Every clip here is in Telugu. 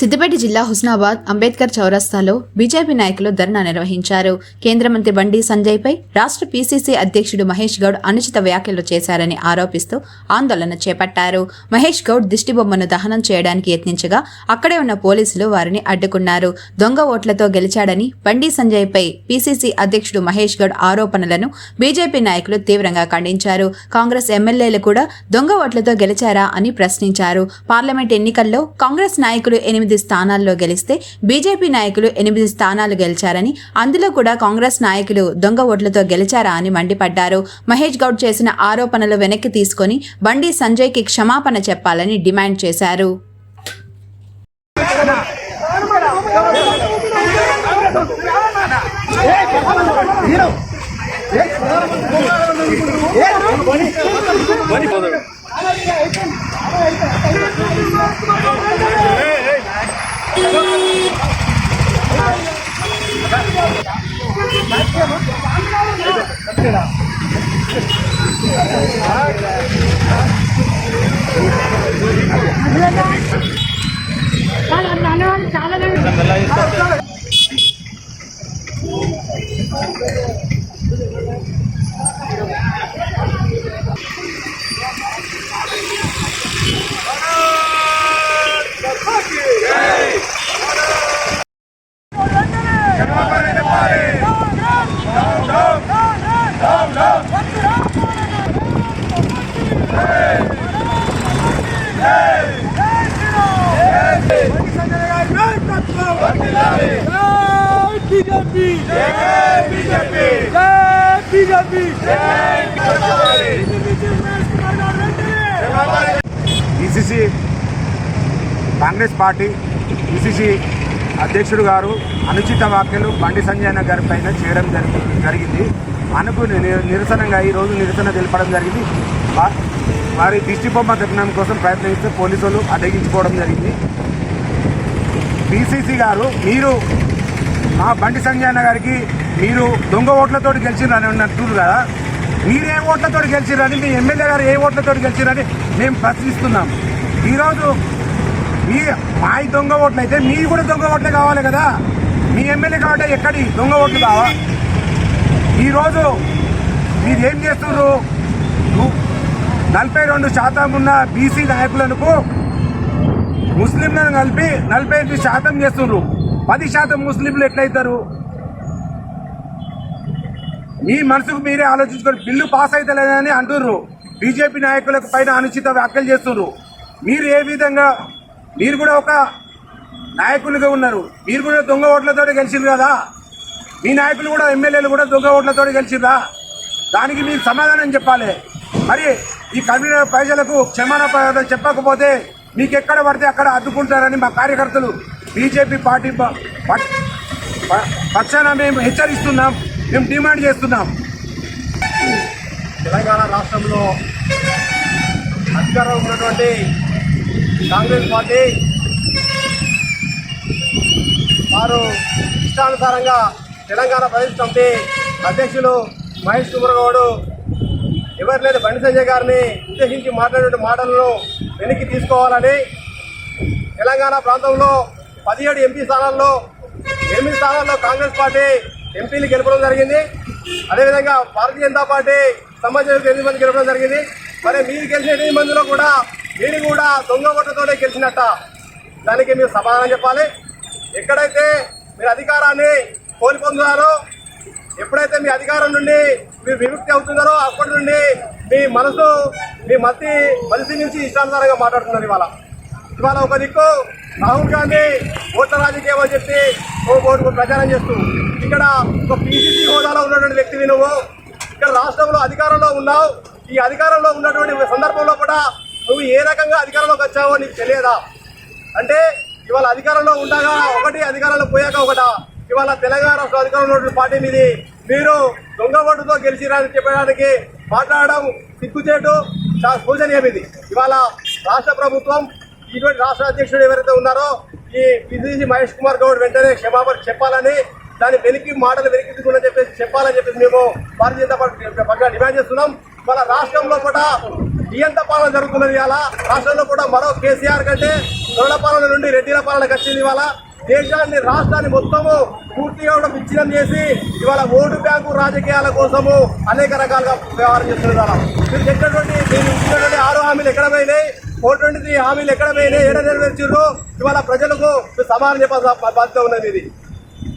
సిద్దిపేట జిల్లా హుస్నాబాద్ అంబేద్కర్ చౌరస్తాలో బీజేపీ నాయకులు ధర్నా నిర్వహించారు. కేంద్ర మంత్రి బండి సంజయ్ పై రాష్ట్ర పీసీసీ అధ్యక్షుడు మహేష్ గౌడ్ అనుచిత వ్యాఖ్యలు చేశారని ఆరోపిస్తూ ఆందోళన చేపట్టారు. మహేష్ గౌడ్ దిష్టిబొమ్మను దహనం చేయడానికి యత్నించగా అక్కడే ఉన్న పోలీసులు వారిని అడ్డుకున్నారు. దొంగ ఓట్లతో గెలిచాడని బండి సంజయ్ పై పీసీసీ అధ్యక్షుడు మహేష్ గౌడ్ ఆరోపణలను బీజేపీ నాయకులు తీవ్రంగా ఖండించారు. కాంగ్రెస్ ఎమ్మెల్యేలు కూడా దొంగ ఓట్లతో గెలిచారా అని ప్రశ్నించారు. పార్లమెంట్ ఎన్నికల్లో కాంగ్రెస్ నాయకులు ఎనిమిది స్థానాల్లో గెలిస్తే బీజేపీ నాయకులు ఎనిమిది స్థానాలు గెలిచారని అందులో కూడా కాంగ్రెస్ నాయకులు దొంగ ఓట్లతో గెలిచారా అని మండిపడ్డారు. మహేష్ గౌడ్ చేసిన ఆరోపణలు వెనక్కి తీసుకొని బండి సంజయ్కి క్షమాపణ చెప్పాలని డిమాండ్ చేశారు. బీజేపీ బీజేపీ ఈసీసీ కాంగ్రెస్ పార్టీ ఈసీసీ అధ్యక్షుడు గారు అనుచిత వ్యాఖ్యలు బండి సంజయ్ గారి పైన చేయడం జరిగింది. అనుకు ని- నిరసనగా ఈరోజు నిరసన తెలపడం జరిగింది. వారి దిష్టి బొమ్మ కోసం ప్రయత్నిస్తే పోలీసులు అడ్డగించుకోవడం జరిగింది. బీసీసీ గారు మీరు మా బండి సంజయన గారికి మీరు దొంగ ఓట్లతో గెలిచిరని అంటున్నారు కదా. మీరు ఏ ఓట్లతో గెలిచిరని మీ ఎమ్మెల్యే గారు ఏ ఓట్లతో గెలిచిరని మేము ప్రశ్నిస్తున్నాం. ఈరోజు మీ మా దొంగ ఓట్లు అయితే మీ కూడా దొంగ ఓట్లే కావాలి కదా. మీ ఎమ్మెల్యే కాబట్టి ఎక్కడి దొంగ ఓట్లు కావా? ఈరోజు మీరు ఏం చేస్తున్నారు నలభై రెండు శాతం ఉన్న బీసీ నాయకులకు ముస్లింలను కలిపి నలభై ఎనిమిది శాతం చేస్తున్నారు పది శాతం ముస్లింలు ఎట్లయితారు? మీ మనసుకు మీరే ఆలోచించుకొని బిల్లు పాస్ అయితే లేదని బీజేపీ నాయకులకు పైన అనుచిత వ్యాఖ్యలు చేస్తున్నారు మీరు ఏ విధంగా మీరు కూడా ఒక నాయకులుగా ఉన్నారు. మీరు కూడా దొంగ ఓట్లతో గెలిచింది కదా? మీ నాయకులు కూడా ఎమ్మెల్యేలు కూడా దొంగ ఓట్లతో గెలిచిరా దానికి మీరు సమాధానం చెప్పాలి. మరి ఈ కన్వీనర్ ప్రజలకు క్షమాన చెప్పకపోతే మీకు ఎక్కడ పడితే అక్కడ అడ్డుకుంటారని మా కార్యకర్తలు బీజేపీ పార్టీ పక్షాన మేము హెచ్చరిస్తున్నాం మేము డిమాండ్ చేస్తున్నాం. తెలంగాణ రాష్ట్రంలో అధికారంలో ఉన్నటువంటి కాంగ్రెస్ పార్టీ వారు ఇష్టానుసారంగా తెలంగాణ ప్రదేశ్ కమిటీ అధ్యక్షులు మహేష్ కుమార్ గౌడ్ ఎవరు లేదు బండి సంజయ్ గారిని ఉద్దేశించి మాట్లాడే మాటలను వెనక్కి తీసుకోవాలని తెలంగాణ ప్రాంతంలో పదిహేడు ఎంపీ స్థానాల్లో ఎనిమిది స్థానాల్లో కాంగ్రెస్ పార్టీ ఎంపీలు గెలపడం జరిగింది. అదేవిధంగా భారతీయ జనతా పార్టీ సంబంధించిన ఎనిమిది మంది గెలపడం జరిగింది. మరి మీరు గెలిచిన ఎనిమిది మందిలో కూడా మీరు కూడా దొంగ ఓట్లతోనే గెలిచినట్ట. దానికి మీరు సమాధానం చెప్పాలి. ఎక్కడైతే మీరు అధికారాన్ని కోల్పొందుతారో ఎప్పుడైతే మీ అధికారం నుండి మీరు విముక్తి అవుతున్నారో అప్పటి నుండి మీ మనసు మీ మతి మనిషి నుంచి ఇష్టానుసారంగా మాట్లాడుతున్నారు ఇవాళ. ఇవాళ ఒక దిక్కు రాహుల్ గాంధీ ఓట్ల రాజకీయం అని చెప్పి ఓ ఓటు ప్రచారం చేస్తూ ఇక్కడ ఒక పీసీసీ హోదాలో ఉన్నటువంటి వ్యక్తివి నువ్వు. ఇక్కడ రాష్ట్రంలో అధికారంలో ఉన్నావు. ఈ అధికారంలో ఉన్నటువంటి సందర్భంలో కూడా నువ్వు ఏ రకంగా అధికారంలోకి వచ్చావో నీకు తెలియదా? అంటే ఇవాళ అధికారంలో ఉండగా ఒకటి అధికారంలో పోయాక ఒకట? ఇవాళ తెలంగాణ రాష్ట్ర అధికారంలో పార్టీ మీది మీరు దొంగ ఓటుతో గెలిచిరని చెప్పడానికి మాట్లాడడం సిగ్గుచేటు చాలా ఇవాళ రాష్ట్ర ప్రభుత్వం ఇటువంటి రాష్ట్ర అధ్యక్షుడు ఎవరైతే ఉన్నారో ఈ పిసిసి మహేష్ కుమార్ గౌడ్ వెంటనే క్షమాపణ చెప్పాలని దాని వెలికి మాటలు వెలికించుకుని చెప్పేసి చెప్పాలని చెప్పేసి మేము భారతీయ జనతా పార్టీ డిమాండ్ చేస్తున్నాం. మన రాష్ట్రంలో కూడా నియంత పాలన జరుగుతున్నది ఇవాళ. రాష్ట్రంలో కూడా మరో కేసీఆర్ కంటే దొరల పాలన నుండి రెడ్డిల పాలనకు వచ్చింది ఇవాళ. దేశాన్ని రాష్ట్రాన్ని మొత్తము పూర్తిగా కూడా విచ్ఛిన్నం చేసి ఇవాళ ఓటు బ్యాంకు రాజకీయాల కోసము అనేక రకాలుగా వ్యవహారం చేస్తున్నారు. మీరు చెప్పినటువంటి మీరు ఇచ్చినటువంటి ఆరు హామీలు ఎక్కడ పోయినాయి? ఫోర్ ట్వంటీ త్రీ హామీలు ఎక్కడ పోయినాయి? ఎక్కడ నెరవేర్చారు ఇవాళ ప్రజలకు మీరు సమాధానం చెప్పాల్సిన బాధ్యత ఉన్నది ఇది.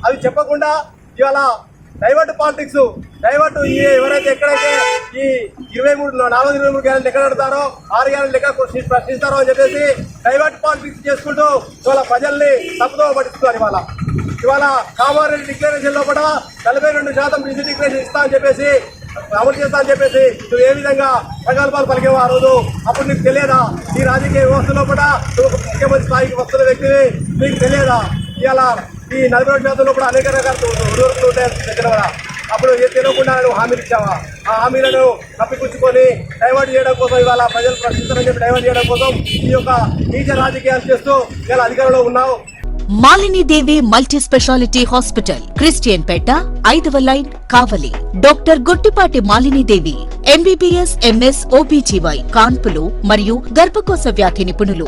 అది చెప్పకుండా ఇవాళ డైవర్ట్ పాలిటిక్స్ డైవర్ట్ ఈ ఎవరైతే ఎక్కడైతే ఈ ఇరవై మూడు నాలుగు ఇరవై మూడు గ్యారెంటీ ఎక్కడ పెడతారో ఆరు గ్యారెంటీ ఎక్కడ ప్రశ్నిస్తారో అని చెప్పేసి డైవర్ట్ పాలిటిక్స్ చేసుకుంటూ ఇవాళ ప్రజల్ని తప్పుదో పట్టిస్తున్నారు ఇవాళ. ఇవాళ కామారెడ్డి డిక్లరేషన్ లోపల నలభై రెండు శాతం బిజీ డిక్లరేషన్ ఇస్తా అని చెప్పేసి అమలు చేస్తా అని చెప్పేసి నువ్వు ఏ విధంగా ప్రగల్భాలు పలికేవో ఆ రోజు అప్పుడు నీకు తెలియదా? ఈ రాజకీయ వ్యవస్థలో కూడా నువ్వు ముఖ్యమంత్రి స్థాయికి వస్తున్న వ్యక్తిని నీకు తెలియదా? ఇవాళ ఈ నలభై రెండు శాతంలో కూడా అనేక రకాల ఉద్యోగులు ఉంటాయి దగ్గర కూడా అప్పుడు ఏ తెలియకుండా నువ్వు హామీలు ఇచ్చావా? ఆ హామీలను తప్పిపుచ్చుకొని డైవర్ట్ చేయడం కోసం ఇవాళ ప్రజలు ప్రశ్నిస్తారని చెప్పి డైవర్ట్ చేయడం కోసం ఈ యొక్క నీచ రాజకీయాలు చేస్తూ ఇలా అధికారంలో ఉన్నావు. Malinidevi multi specialty hospital Christianpet ఐదవ line Kavali. Doctor Guttipati Malinidevi MBBS MS OBGY కాన్పులు మరియు గర్భకోశ వ్యాధి నిపుణులు.